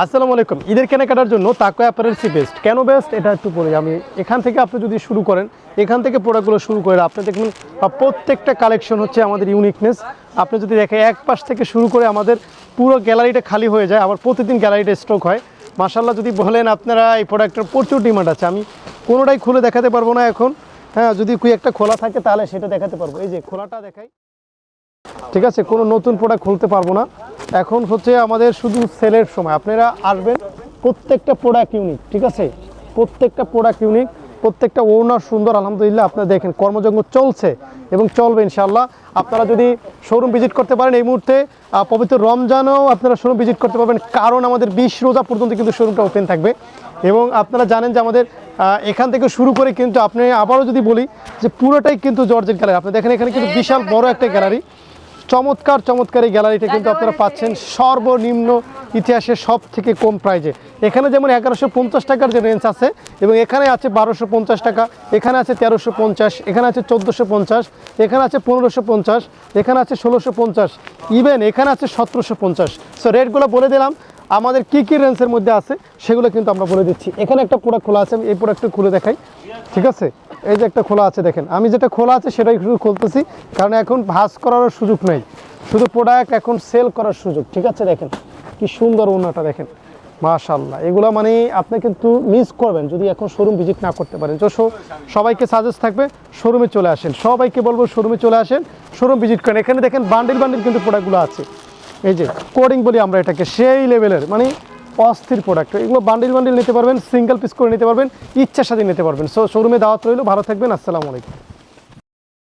আসসালামু আলাইকুম। ঈদের কেনাকাটার জন্য তাকো অ্যাপারেলসি বেস্ট। কেন বেস্ট? এটা একটু বলি আমি। এখান থেকে আপনি যদি শুরু করেন, এখান থেকে প্রোডাক্টগুলো শুরু করে আপনি দেখবেন প্রত্যেকটা কালেকশন হচ্ছে আমাদের ইউনিকনেস আপনি যদি দেখেন, এক পাশ থেকে শুরু করে আমাদের পুরো গ্যালারিটা খালি হয়ে যায়, আবার প্রতিদিন গ্যালারিটা স্টক হয়। মাসাল্লাহ যদি বলেন আপনারা এই প্রোডাক্টের প্রচুর ডিমান্ড আছে। আমি কোনোটাই খুলে দেখাতে পারব না এখন। হ্যাঁ যদি কুই একটা খোলা থাকে তাহলে সেটা দেখাতে পারব। এই যে খোলাটা দেখাই। ঠিক আছে, কোনো নতুন প্রোডাক্ট খুলতে পারব না। এখন হচ্ছে আমাদের শুধু সেলের সময়। আপনারা আসবেন প্রত্যেকটা প্রোডাক্ট ইউনিক ঠিক আছে? প্রত্যেকটা প্রোডাক্ট ইউনিক প্রত্যেকটা ওনার সুন্দর, আলহামদুলিল্লাহ, আপনারা দেখেন কর্মযজ্ঞ চলছে এবং চলবে ইনশাল্লাহ আপনারা যদি শোরুম ভিজিট করতে পারেন এই মুহূর্তে পবিত্র রমজানেও আপনারা শোরুম ভিজিট করতে পারবেন, কারণ আমাদের বিশ রোজা পর্যন্ত কিন্তু শোরুমটা ওপেন থাকবে। এবং আপনারা জানেন যে আমাদের এখান থেকে শুরু করে কিন্তু, আপনি আবারও যদি বলি যে পুরোটাই কিন্তু জর্জের গ্যালারি আপনি দেখেন এখানে কিন্তু বিশাল বড় একটা গ্যালারি চমৎকার চমৎকার এই গ্যালারিটা কিন্তু আপনারা পাচ্ছেন। সর্বনিম্ন ইতিহাসের সব থেকে কম প্রাইজে এখানে যেমন এগারোশো পঞ্চাশ টাকার যে রেঞ্জ আছে এবং এখানে আছে বারোশো পঞ্চাশ টাকা এখানে আছে তেরোশো পঞ্চাশ এখানে আছে চোদ্দোশো পঞ্চাশ এখানে আছে পনেরোশো পঞ্চাশ এখানে আছে ষোলোশো পঞ্চাশ ইভেন এখানে আছে সতেরোশো পঞ্চাশ। সো রেটগুলো বলে দিলাম আমাদের কী কী রেঞ্জের মধ্যে আছে সেগুলো কিন্তু আমরা বলে দিচ্ছি। এখানে একটা প্রোডাক্ট খোলা আছে আমি এই প্রোডাক্টটা খুলে দেখাই। ঠিক আছে? এই যে একটা খোলা আছে দেখেন। আমি যেটা খোলা আছে সেটাই শুধু খুলতেছি, কারণ এখন ভাস করারও সুযোগ নেই। শুধু প্রোডাক্ট এখন সেল করার সুযোগ, ঠিক আছে দেখেন? কি সুন্দর ওনাটা দেখেন। মাশাল্লাহ এগুলো মানে আপনি কিন্তু মিস করবেন যদি এখন শোরুম ভিজিট না করতে পারেন। তো সবাইকে সাজেস্ট থাকবে শোরুমে চলে আসেন। সবাইকে বলব শোরুমে চলে আসেন শোরুম ভিজিট করেন। এখানে দেখেন বান্ডিল বান্ডিল কিন্তু প্রোডাক্টগুলো আছে। এই যে কোডিং বলি আমরা এটাকে, সেই লেভেলের মানে অস্থির প্রোডাক্ট এগুলো বান্ডিল বান্ডিল নিতে পারবেন সিঙ্গেল পিস করে নিতে পারবেন, ইচ্ছার সাথে নিতে পারবেন। সো শোরুমে দাওয়াত রইল, ভালো থাকবেন, আসসালামু আলাইকুম।